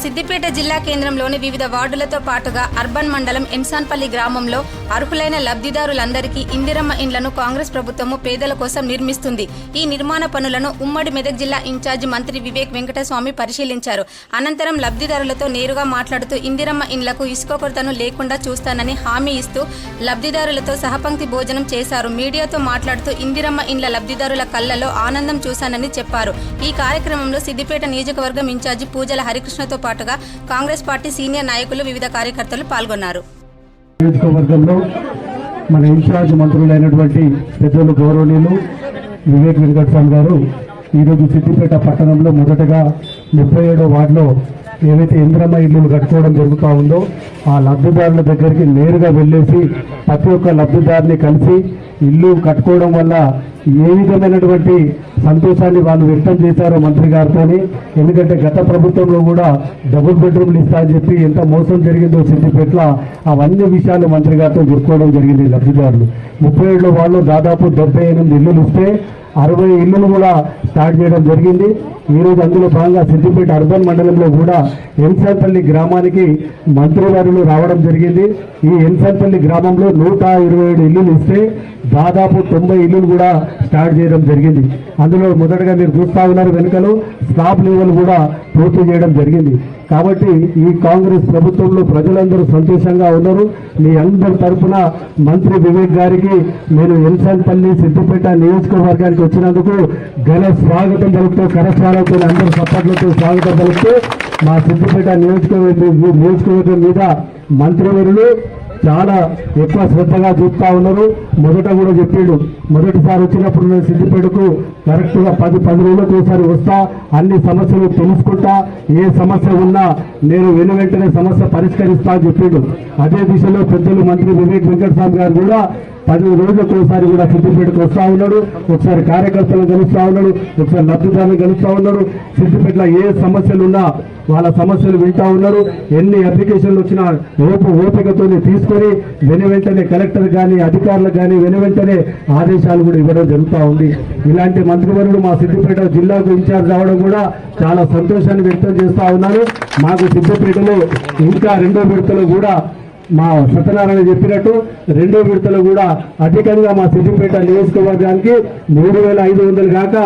సిద్దిపేట జిల్లా కేంద్రంలోని వివిధ వార్డులతో పాటుగా అర్బన్ మండలం ఎన్సాన్పల్లి గ్రామంలో అర్హులైన లబ్ధిదారులందరికీ ఇందిరమ్మ ఇండ్లను కాంగ్రెస్ ప్రభుత్వము పేదల కోసం నిర్మిస్తుంది. ఈ నిర్మాణ పనులను ఉమ్మడి మెదక్ జిల్లా ఇన్ఛార్జి మంత్రి వివేక్ వెంకటస్వామి పరిశీలించారు. అనంతరం లబ్ధిదారులతో నేరుగా మాట్లాడుతూ ఇందిరమ్మ ఇండ్లకు ఇసుక కొరతను లేకుండా చూస్తానని హామీ ఇస్తూ లబ్ధిదారులతో సహపంక్తి భోజనం చేశారు. మీడియాతో మాట్లాడుతూ ఇందిరమ్మ ఇండ్ల లబ్ధిదారుల కళ్ళలో ఆనందం చూశానని చెప్పారు. ఈ కార్యక్రమంలో సిద్దిపేట నియోజకవర్గం ఇన్ఛార్జి పూజల హరికృష్ణతో పాటుగా కాంగ్రెస్ పార్టీ సీనియర్ నాయకులు వివిధ కార్యకర్తలు పాల్గొన్నారు. నియోజకవర్గంలో మన ఇన్ఛార్జ్ మంత్రులైనటువంటి పెద్దలు గౌరవనీయులు వివేక్ వెంకటస్వామి గారు ఈరోజు సిద్దిపేట పట్టణంలో మొదటగా ముప్పై ఏడో వార్డులో ఏవైతే ఇంద్రమ్మ ఇల్లులు కట్టుకోవడం జరుగుతూ ఉందో ఆ లబ్ధిదారుల దగ్గరికి నేరుగా వెళ్ళేసి ప్రతి ఒక్క లబ్ధిదారుని కలిసి ఇల్లు కట్టుకోవడం వల్ల ఏ విధమైనటువంటి సంతోషాన్ని వాళ్ళు వ్యక్తం చేశారో మంత్రి గారితో ఎందుకంటే గత ప్రభుత్వంలో కూడా డబుల్ బెడ్రూమ్లు ఇస్తా అని చెప్పి ఎంత మోసం జరిగిందో సిద్దిపేట్ల అవన్నీ విషయాలు మంత్రి గారితో చెప్పుకోవడం జరిగింది లబ్ధిదారులు. ముప్పై ఏళ్ళ వాళ్ళు దాదాపు డెబ్బై ఎనిమిది ఇల్లులు ఇస్తే అరవై ఇల్లులు కూడా స్టార్ట్ చేయడం జరిగింది. ఈరోజు అందులో భాగంగా సిద్దిపేట అర్బన్ మండలంలో కూడా ఎన్సాన్పల్లి గ్రామానికి మంత్రివారులు రావడం జరిగింది. ఈ ఎన్సాన్పల్లి గ్రామంలో నూట ఇరవై ఏడు ఇల్లులు ఇస్తే దాదాపు తొంభై ఇల్లులు కూడా స్టార్ట్ చేయడం జరిగింది. అందులో మొదటగా మీరు చూస్తా ఉన్నారు వెనుకలు స్టాప్ లెవెల్ కూడా పూర్తి చేయడం జరిగింది. కాబట్టి ఈ కాంగ్రెస్ ప్రభుత్వంలో ప్రజలందరూ సంతోషంగా ఉన్నారు. మీ అందరి తరఫున మంత్రి వివేక్ గారికి నేను ఎన్సాన్పల్లి సిద్దిపేట నియోజకవర్గానికి వచ్చినందుకు ఘన స్వాగతం పలుకుతూ కరస్వాలతో అందరి సపోర్ట్లతో స్వాగతం పలుకుతూ మా సిద్దిపేట నియోజకవర్గం నియోజకవర్గం మీద మంత్రివర్యులు చాలా ఎక్కువ శ్రద్ధగా చూపుతా ఉన్నారు. మొదట కూడా చెప్పిండు మొదటిసారి వచ్చినప్పుడు నేను సిద్దిపేటకు కరెక్ట్గా పది పది రోజులకు ఒకసారి వస్తా అన్ని సమస్యలు తెలుసుకుంటా ఏ సమస్య ఉన్నా నేను వెను వెంటనే సమస్య పరిష్కరిస్తా అని చెప్పిండు. అదే దిశలో పెద్దలు మంత్రి వివేక్ వెంకటస్వామి గారు కూడా పది రోజులకు ఒకసారి కూడా సిద్దిపేటకు వస్తా ఉన్నాడు. ఒకసారి కార్యకర్తలను కలుస్తా ఉన్నాడు. ఒకసారి లబ్ధిదారులను కలుస్తా ఉన్నాడు. సిద్దిపేటలో ఏ సమస్యలు ఉన్నా వాళ్ళ సమస్యలు వింటా ఉన్నారు. ఎన్ని అప్లికేషన్లు వచ్చినా ఓపు ఓపికతో తీసుకొని వెను వెంటనే కలెక్టర్ కానీ అధికారులు కానీ వెను వెంటనే ఆదేశాలు కూడా ఇవ్వడం జరుగుతూ ఉంది. ఇలాంటి మంత్రివర్యులు మా సిద్దిపేట జిల్లాకు ఇన్ఛార్జ్ అవడం కూడా చాలా సంతోషాన్ని వ్యక్తం చేస్తూ ఉన్నారు. మాకు సిద్దిపేటలో ఇంకా రెండో విడతలో కూడా మా సత్యనారాయణ చెప్పినట్టు రెండో విడతలో కూడా అధికంగా మా సిద్దిపేట నియోజకవర్గానికి మూడు వేల ఐదు వందలు కాక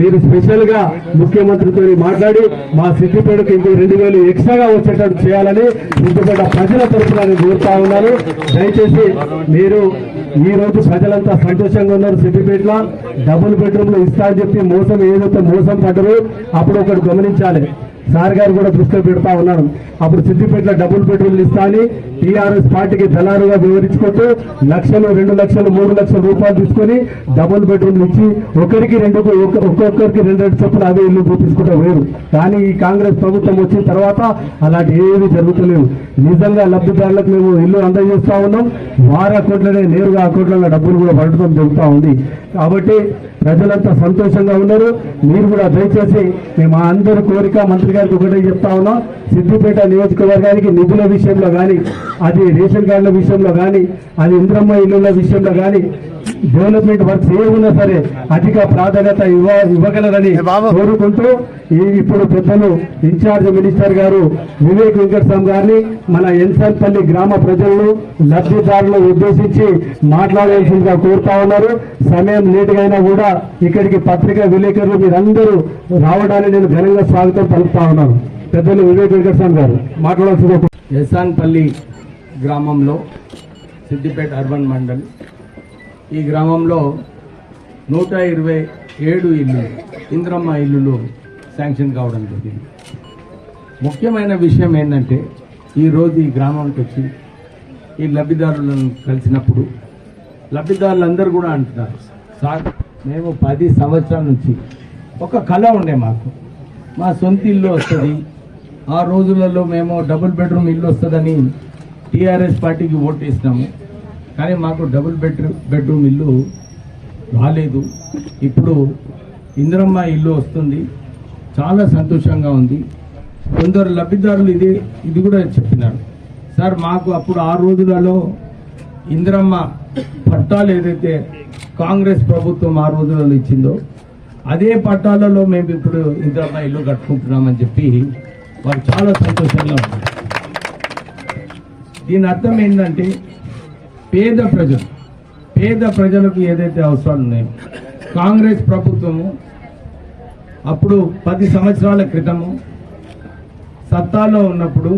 మీరు స్పెషల్గా ముఖ్యమంత్రితో మాట్లాడి మా సిద్దిపేటకు ఇంకో రెండు వేలు ఎక్స్ట్రాగా వచ్చేటట్టు చేయాలని సిద్దిపేట ప్రజల తరఫున నేను కోరుతా ఉన్నాను. దయచేసి మీరు ఈ రోజు ప్రజలంతా సంతోషంగా ఉన్నారు సిద్దిపేటలో. డబుల్ బెడ్రూమ్లు ఇస్తా అని చెప్పి మోసం ఏదైతే మోసం పడ్డరో అప్పుడు ఒకటి గమనించాలి. సార్ గారు కూడా దృష్టిలో పెడతా ఉన్నాడు అప్పుడు సిద్దిపేటలో డబుల్ బెడ్రూమ్లు ఇస్తా అని టీఆర్ఎస్ పార్టీకి దళారుగా వివరించుకుంటూ లక్షలు రెండు లక్షలు మూడు లక్షల రూపాయలు తీసుకొని డబుల్ బెడ్రూమ్లు ఇచ్చి ఒకరికి రెండు ఒక్కొక్కరికి రెండు రెండు చొప్పున అదే ఇల్లు చూపించుకుంటూ వేరు కానీ ఈ కాంగ్రెస్ ప్రభుత్వం వచ్చిన తర్వాత అలాంటి ఏవి జరుగుతలేవు నిజంగా లబ్ధిదారులకు మేము ఇల్లు అందజేస్తా ఉన్నాం. వారా కోట్లనే నేరుగా అకౌంట్లలో డబ్బులు కూడా పడటం జరుగుతూ ఉంది. కాబట్టి ప్రజలంతా సంతోషంగా ఉన్నారు. మీరు కూడా దయచేసి మేము అందరి కోరిక మంత్రి గారికి ఒకటే చెప్తా ఉన్నాం. సిద్దిపేట నియోజకవర్గానికి నిధుల విషయంలో కానీ అది రేషన్ కార్డుల విషయంలో కానీ అది ఇంద్రమ్మ ఇల్లుల విషయంలో కానీ డెవలప్మెంట్ వర్క్స్ ఏ ఉన్నా సరే అధిక ప్రాధాన్యత ఇవ్వ ఇవ్వగలరని కోరుకుంటూ ఈ ఇప్పుడు పెద్దలు ఇన్ఛార్జ్ మినిస్టర్ గారు వివేక్ వెంకటస్వామి గారిని మన ఎన్సన్పల్లి గ్రామ ప్రజలను లబ్ధిదారులను ఉద్దేశించి మాట్లాడాల్సిందిగా కోరుతా ఉన్నారు. సమయం లేటుగా కూడా ఇక్కడికి పత్రికా విలేకరులు మీరందరూ రావడానికి నేను ఘనంగా స్వాగతం పలుకుతా ఉన్నాను. పెద్దలు వివేక్ వెంకటస్వామి గారు మాట్లాడాల్సిందిగా ఎస్సాన్పల్లి గ్రామంలో సిద్దిపేట అర్బన్ మండల్ ఈ గ్రామంలో నూట ఇరవై ఏడు ఇల్లు ఇంద్రమ్మ ఇల్లులు శాంక్షన్ కావడం జరిగింది. ముఖ్యమైన విషయం ఏంటంటే ఈరోజు ఈ గ్రామానికి వచ్చి ఈ లబ్ధిదారులను కలిసినప్పుడు లబ్ధిదారులందరూ కూడా అంటున్నారు సార్ మేము పది సంవత్సరాల నుంచి ఒక కళ ఉండే మాకు. మా సొంత ఇల్లు వస్తుంది. ఆ రోజులలో మేము డబుల్ బెడ్రూమ్ ఇల్లు వస్తుందని టీఆర్ఎస్ పార్టీకి ఓటు వేసినాము. కానీ మాకు డబుల్ బెడ్రూమ్ బెడ్రూమ్ ఇల్లు రాలేదు. ఇప్పుడు ఇందిరమ్మ ఇల్లు వస్తుంది. చాలా సంతోషంగా ఉంది. కొందరు లబ్ధిదారులు ఇది ఇది కూడా చెప్పినారు. సార్ మాకు అప్పుడు ఆ రోజులలో ఇందిరమ్మ పట్టాలు ఏదైతే కాంగ్రెస్ ప్రభుత్వం ఆ రోజులలో ఇచ్చిందో అదే పట్టాలలో మేము ఇప్పుడు ఇందిరమ్మ ఇల్లు కట్టుకుంటున్నామని చెప్పి వారు చాలా సంతోషంగా ఉన్నారు. దీని అర్థం ఏంటంటే పేద ప్రజలు పేద ప్రజలకు ఏదైతే అవసరాలు ఉన్నాయో కాంగ్రెస్ ప్రభుత్వము అప్పుడు పది సంవత్సరాల క్రితము సత్తాలో ఉన్నప్పుడు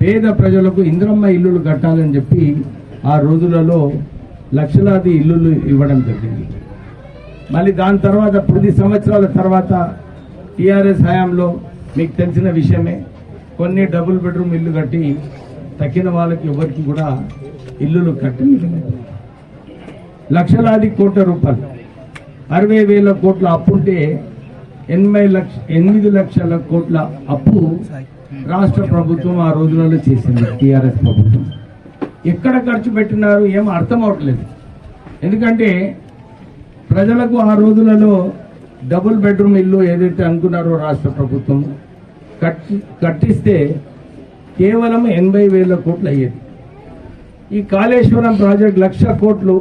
పేద ప్రజలకు ఇంద్రమ్మ ఇల్లులు కట్టాలని చెప్పి ఆ రోజులలో లక్షలాది ఇల్లులు ఇవ్వడం జరిగింది. మళ్ళీ దాని తర్వాత పది సంవత్సరాల తర్వాత టీఆర్ఎస్ హయాంలో మీకు తెలిసిన విషయమే కొన్ని డబుల్ బెడ్రూమ్ ఇల్లు కట్టి తక్కిన వాళ్ళకి ఎవరికి కూడా ఇల్లులు కట్టి లక్షలాది కోట్ల రూపాయలు. అరవై వేల కోట్ల అప్పుంటే ఎనభై లక్ష ఎనిమిది లక్షల కోట్ల అప్పు రాష్ట్ర ప్రభుత్వం ఆ రోజులలో చేసింది టీఆర్ఎస్ ప్రభుత్వం. ఎక్కడ ఖర్చు పెట్టినారు ఏం అర్థం అవట్లేదు. ఎందుకంటే ప్రజలకు ఆ రోజులలో డబుల్ బెడ్రూమ్ ఇల్లు ఏదైతే అనుకున్నారో రాష్ట్ర ప్రభుత్వం కట్టి కట్టిస్తే కేవలం ఎనభై వేల కోట్లు అయ్యేది. ఈ కాళేశ్వరం ప్రాజెక్ట్ లక్ష కోట్లు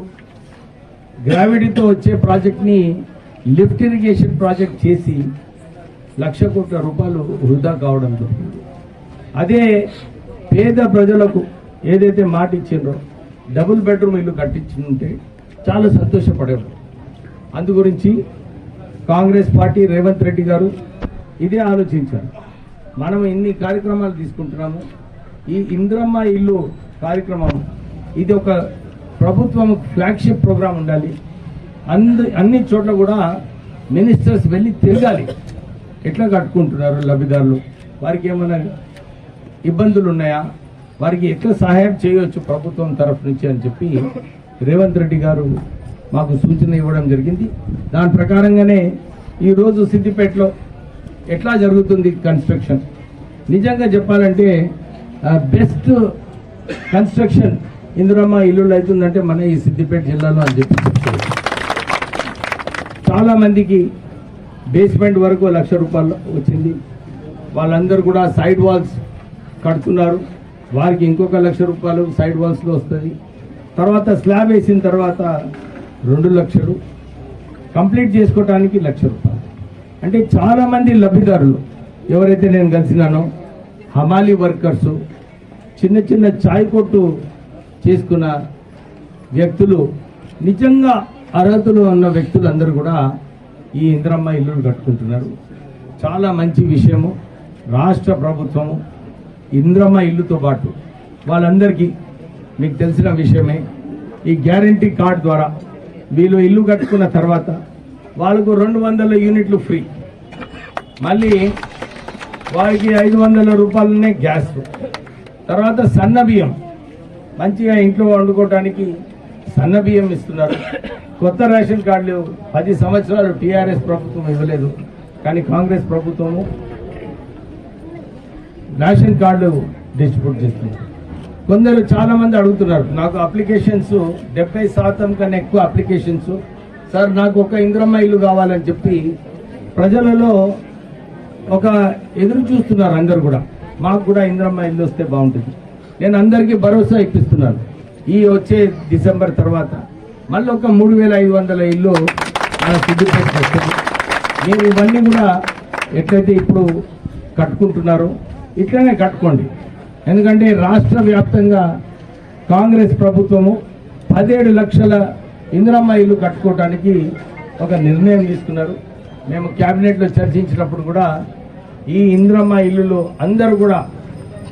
గ్రావిటీతో వచ్చే ప్రాజెక్ట్ని లిఫ్ట్ ఇరిగేషన్ ప్రాజెక్ట్ చేసి లక్ష కోట్ల రూపాయలు వృధా కావడం జరిగింది. అదే పేద ప్రజలకు ఏదైతే మాట ఇచ్చిండ్రో డబుల్ బెడ్రూమ్ ఇల్లు కట్టించుంటే చాలా సంతోషపడేవారు. అందు గురించి కాంగ్రెస్ పార్టీ రేవంత్ రెడ్డి గారు ఇదే ఆలోచించారు. మనం ఇన్ని కార్యక్రమాలు తీసుకుంటున్నాము. ఈ ఇంద్రమ్మ ఇల్లు కార్యక్రమం. ఇది ఒక ప్రభుత్వం ఫ్లాగ్షిప్ ప్రోగ్రాం ఉండాలి. అందు అన్ని చోట్ల కూడా మినిస్టర్స్ వెళ్ళి తిరగాలి. ఎట్లా కట్టుకుంటున్నారు లబ్ధిదారులు? వారికి ఏమైనా ఇబ్బందులు ఉన్నాయా? వారికి ఎట్లా సహాయం చేయవచ్చు ప్రభుత్వం తరఫు నుంచి అని చెప్పి రేవంత్ రెడ్డి గారు మాకు సూచన ఇవ్వడం జరిగింది. దాని ప్రకారంగానే ఈరోజు సిద్దిపేటలో ఎట్లా జరుగుతుంది కన్స్ట్రక్షన్ నిజంగా చెప్పాలంటే బెస్ట్ కన్స్ట్రక్షన్. ఇందిరమ్మ ఇల్లులు అవుతుందంటే మన ఈ సిద్దిపేట జిల్లాలో అని చెప్పి చెప్తారు. చాలా మందికి బేస్మెంట్ వరకు లక్ష రూపాయలు వచ్చింది. వాళ్ళందరూ కూడా సైడ్ వాల్స్ కడుతున్నారు. వారికి ఇంకొక లక్ష రూపాయలు సైడ్ వాల్స్లో వస్తుంది. తర్వాత స్లాబ్ వేసిన తర్వాత రెండు లక్షలు. కంప్లీట్ చేసుకోవటానికి లక్ష రూపాయలు. అంటే చాలామంది లబ్ధిదారులు. ఎవరైతే నేను కలిసినానో హమాలి వర్కర్సు చిన్న చిన్న చాయ్ కొట్టు చేసుకున్న వ్యక్తులు నిజంగా అర్హతలు ఉన్న వ్యక్తులందరూ కూడా ఈ ఇంద్రమ్మ ఇల్లులు కట్టుకుంటున్నారు. చాలా మంచి విషయము. రాష్ట్ర ప్రభుత్వము ఇంద్రమ్మ ఇల్లుతో పాటు వాళ్ళందరికీ మీకు తెలిసిన విషయమే. ఈ గ్యారంటీ కార్డ్ ద్వారా వీళ్ళు ఇల్లు కట్టుకున్న తర్వాత వాళ్ళకు రెండు వందల యూనిట్లు ఫ్రీ. మళ్ళీ వారికి ఐదు వందల రూపాయలనే గ్యాస్. తర్వాత సన్న బియ్యం. మంచిగా ఇంట్లో వండుకోవడానికి సన్న బియ్యం ఇస్తున్నారు. కొత్త రేషన్ కార్డులు పది సంవత్సరాలు టీఆర్ఎస్ ప్రభుత్వం ఇవ్వలేదు. కానీ కాంగ్రెస్ ప్రభుత్వము రేషన్ కార్డు డిస్ట్రిబ్యూట్ చేస్తున్నారు. కొందరు చాలామంది అడుగుతున్నారు నాకు అప్లికేషన్స్ డెబ్బై శాతం కన్నా ఎక్కువ అప్లికేషన్స్. సార్ నాకు ఒక ఇంద్రమ్మ ఇల్లు కావాలని చెప్పి ప్రజలలో ఒక ఎదురు చూస్తున్నారు అందరు కూడా. మాకు కూడా ఇంద్రమ్మ ఇల్లు వస్తే బాగుంటుంది. నేను అందరికీ భరోసా ఇప్పిస్తున్నాను. ఈ వచ్చే డిసెంబర్ తర్వాత మళ్ళీ ఒక మూడు వేల ఐదు వందల ఇల్లు మన సిద్ధిపేట వస్తుంది. మీరు ఇవన్నీ కూడా ఎట్లయితే ఇప్పుడు కట్టుకుంటున్నారో ఇట్లనే కట్టుకోండి. ఎందుకంటే రాష్ట్ర వ్యాప్తంగా కాంగ్రెస్ ప్రభుత్వము పదిహేడు లక్షల ఇందిరమ్మ ఇల్లు కట్టుకోవడానికి ఒక నిర్ణయం తీసుకున్నారు. మేము క్యాబినెట్లో చర్చించినప్పుడు కూడా ఈ ఇంద్రమ్మ ఇల్లులు అందరూ కూడా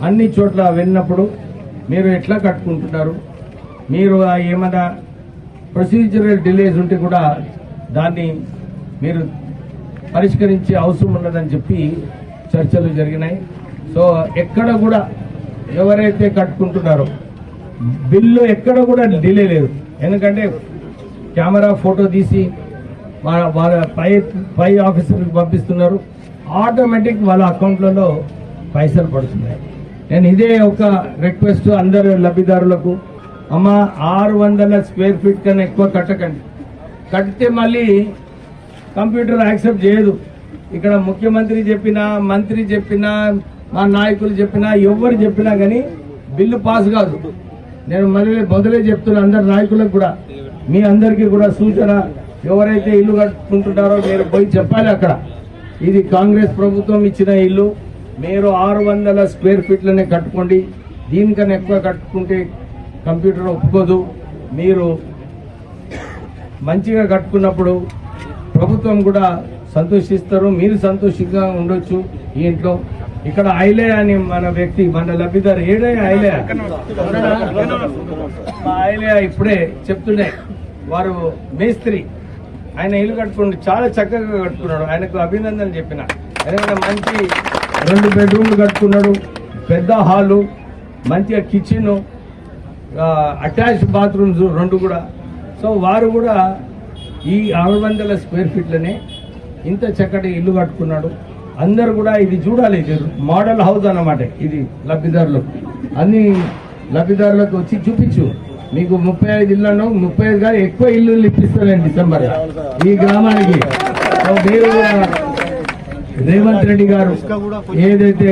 అన్ని చోట్ల వెళ్ళినప్పుడు మీరు ఎట్లా కట్టుకుంటున్నారు? మీరు ఆ ఏమైనా ప్రొసీజరల్ డిలేస్ ఉంటే కూడా దాన్ని మీరు పరిష్కరించే అవసరం ఉన్నదని చెప్పి చర్చలు జరిగినాయి. సో ఎక్కడ కూడా ఎవరైతే కట్టుకుంటున్నారో బిల్లు ఎక్కడ కూడా డిలే లేదు. ఎందుకంటే కెమెరా ఫోటో తీసి వాళ్ళ పై పై ఆఫీసర్కి పంపిస్తున్నారు. ఆటోమేటిక్ వాళ్ళ అకౌంట్లలో పైసలు పడుతున్నాయి. నేను ఇదే ఒక రిక్వెస్ట్ అందరు లబ్ధిదారులకు అమ్మ ఆరు వందల స్క్వేర్ ఫీట్ కన్నా ఎక్కువ కట్టకండి. కడితే మళ్ళీ కంప్యూటర్ యాక్సెప్ట్ చేయదు. ఇక్కడ ముఖ్యమంత్రి చెప్పినా మంత్రి చెప్పినా మా నాయకులు చెప్పినా ఎవరు చెప్పినా కానీ బిల్లు పాస్ కాదు. నేను మళ్ళీ మొదలే చెప్తున్నా అందరు నాయకులకు కూడా. మీ అందరికీ కూడా సూచన ఎవరైతే ఇల్లు కట్టుకుంటున్నారో మీరు పోయి చెప్పాలి అక్కడ. ఇది కాంగ్రెస్ ప్రభుత్వం ఇచ్చిన ఇల్లు. మీరు ఆరు వందల స్క్వేర్ ఫీట్లనే కట్టుకోండి. దీనికన్నా ఎక్కువ కట్టుకుంటే కంప్యూటర్ ఒప్పుకోదు. మీరు మంచిగా కట్టుకున్నప్పుడు ప్రభుత్వం కూడా సంతోషిస్తారు. మీరు సంతోషంగా ఉండొచ్చు ఈ ఇంట్లో. ఇక్కడ ఐలే అని మన వ్యక్తి మన లబ్ధిదారు ఏడే ఐలే? ఐలే ఇప్పుడే చెప్తుండే. వారు మేస్త్రి. ఆయన ఇల్లు కట్టుకుంటూ చాలా చక్కగా కట్టుకున్నాడు. ఆయనకు అభినందనలు చెప్పిన. ఎందుకంటే మంచి రెండు బెడ్రూమ్లు కట్టుకున్నాడు పెద్ద హాలు మంచిగా కిచెన్ అటాచ్ బాత్రూమ్స్ రెండు కూడా. సో వారు కూడా ఈ ఆరు వందల స్క్వేర్ ఫీట్లనే ఇంత చక్కటి ఇల్లు కట్టుకున్నాడు. అందరు కూడా ఇది చూడాలి ఇది మోడల్ హౌస్ అన్నమాట ఇది లబ్ధిదారులకు. అన్ని లబ్ధిదారులకు వచ్చి చూపించు. మీకు ముప్పై ఐదు ఇళ్ళను ముప్పై ఐదు కాదు ఎక్కువ ఇల్లు ఇప్పిస్తానండి డిసెంబర్ ఈ గ్రామానికి. మీరు రేవంత్ రెడ్డి గారు ఏదైతే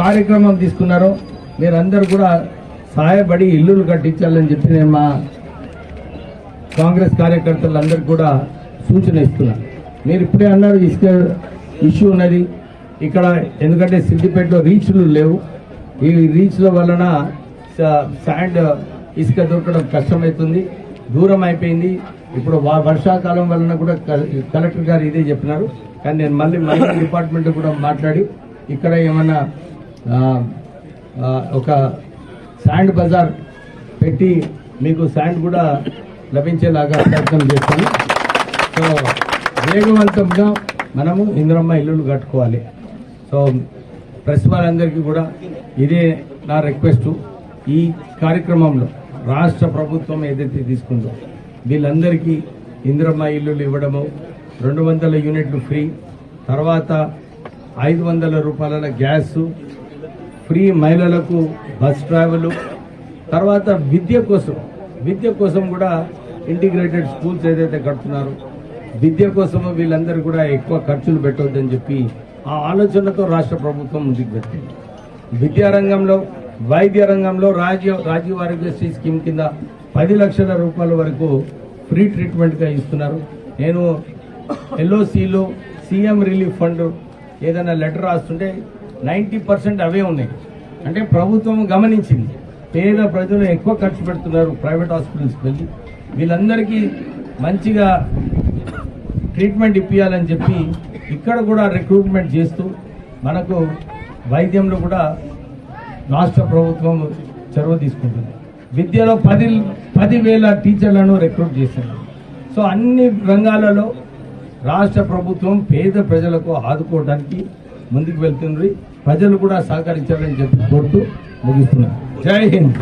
కార్యక్రమం తీసుకున్నారో మీరందరూ కూడా సహాయపడి ఇల్లులు కట్టించాలని చెప్పి నేను మా కాంగ్రెస్ కార్యకర్తలందరికీ కూడా సూచన ఇస్తున్నాను మీరు ఇప్పుడే అన్నారు ఇసుక ఇష్యూ ఉన్నది. ఇక్కడ ఎందుకంటే సిద్దిపేటలో రీచ్లు లేవు. ఈ రీచ్ల వలన శాండ్ ఇసుక దొరకడం కష్టమవుతుంది దూరం అయిపోయింది. ఇప్పుడు వర్షాకాలం వలన కూడా కలెక్టర్ గారు ఇదే చెప్పినారు. కానీ నేను మళ్ళీ మైనింగ్ డిపార్ట్మెంట్ కూడా మాట్లాడి ఇక్కడ ఏమన్నా ఒక శాండ్ బజార్ పెట్టి మీకు శాండ్ కూడా లభించేలాగా ప్రయత్నం చేస్తాను. సో వేగవంతంగా మనము ఇంద్రమ్మ ఇల్లులు కట్టుకోవాలి. సో ప్రెస్ వాళ్ళందరికీ కూడా ఇదే నా రిక్వెస్ట్ ఈ కార్యక్రమంలో రాష్ట్ర ప్రభుత్వం ఏదైతే తీసుకుందో వీళ్ళందరికీ ఇందిరమ్మ ఇల్లులు ఇవ్వడము రెండు వందల యూనిట్లు ఫ్రీ తర్వాత ఐదు వందల రూపాయల గ్యాసు ఫ్రీ మహిళలకు బస్ ట్రావెల్ తర్వాత విద్య కోసం విద్య కోసం కూడా ఇంటిగ్రేటెడ్ స్కూల్స్ ఏదైతే కడుతున్నారో విద్య కోసం వీళ్ళందరూ కూడా ఎక్కువ ఖర్చులు పెట్టవద్దని చెప్పి ఆ ఆలోచనతో రాష్ట్ర ప్రభుత్వం ముందుకు పెట్టింది విద్యారంగంలో వైద్య రంగంలో రాజ్య రాజీవ్ ఆరోగ్యశ్రీ స్కీమ్ కింద పది లక్షల రూపాయల వరకు ఫ్రీ ట్రీట్మెంట్గా ఇస్తున్నారు. నేను ఎల్ఓసిలో సీఎం రిలీఫ్ ఫండ్ ఏదైనా లెటర్ రాస్తుంటే నైంటీ పర్సెంట్ అవే ఉన్నాయి. అంటే ప్రభుత్వం గమనించింది. పేద ప్రజలు ఎక్కువ ఖర్చు పెడుతున్నారు ప్రైవేట్ హాస్పిటల్స్కి వెళ్ళి. వీళ్ళందరికీ మంచిగా ట్రీట్మెంట్ ఇప్పించాలని చెప్పి ఇక్కడ కూడా రిక్రూట్మెంట్ చేస్తూ మనకు వైద్యంలో కూడా రాష్ట్ర ప్రభుత్వం చొరవ తీసుకుంటుంది. విద్యలో పది పదివేల టీచర్లను రిక్రూట్ చేశారు. సో అన్ని రంగాలలో రాష్ట్ర ప్రభుత్వం పేద ప్రజలకు ఆదుకోవడానికి ముందుకు వెళ్తుంది. ప్రజలు కూడా సహకరించాలని చెప్పి కోరుతూ ముగిస్తున్నారు జై హింద్.